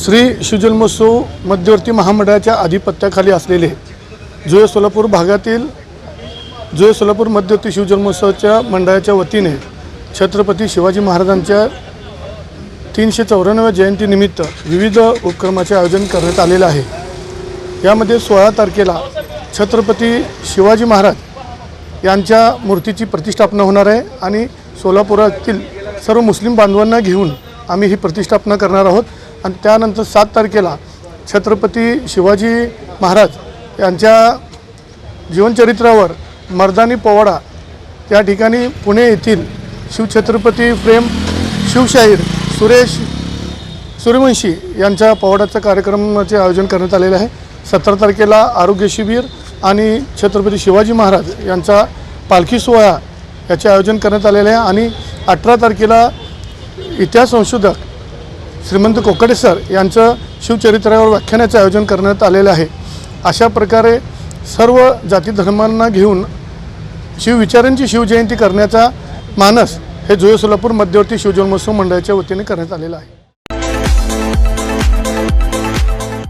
श्री शिवजन्मोत्सव मध्यवर्ती महामंडळाच्या आधिपत्याखाली असलेले जुळे सोलापूर भागातील जुळे सोलापूर मध्यवर्ती शिवजन्मोत्सवाच्या मंडळाच्या वतीने छत्रपती शिवाजी महाराजांच्या तीनशे चौऱ्याण्णव्या जयंतीनिमित्त विविध उपक्रमाचे आयोजन करण्यात आलेलं आहे. यामध्ये सोळा तारखेला छत्रपती शिवाजी महाराज यांच्या मूर्तीची प्रतिष्ठापना होणार आहे आणि सोलापुरातील सर्व मुस्लिम बांधवांना घेऊन आम्ही ही प्रतिष्ठापना करणार आहोत. आणि त्यानंतर सात तारखेला छत्रपती शिवाजी महाराज यांच्या जीवनचरित्रावर मर्दानी पोवाडा त्या ठिकाणी पुणे येथील शिवछत्रपती प्रेम शिवशाहीर सुरेश सूर्यवंशी यांच्या पोवाड्याचं कार्यक्रमाचे आयोजन करण्यात आलेलं आहे. सतरा तारखेला आरोग्य शिबिर आणि छत्रपती शिवाजी महाराज यांचा पालखी सोहळा याचे आयोजन करण्यात आलेलं आहे. आणि अठरा तारखेला इतिहास संशोधक श्रीमंत कोकडे सर यांचं शिवचरित्रावर व्याख्यानाचं आयोजन करण्यात आलेलं आहे. अशा प्रकारे सर्व जाती धर्मांना घेऊन शिवविचारांची शिवजयंती करण्याचा मानस हे जुळे सोलापूर मध्यवर्ती शिवजन्मोत्सव मंडळाच्या वतीने करण्यात आलेला आहे.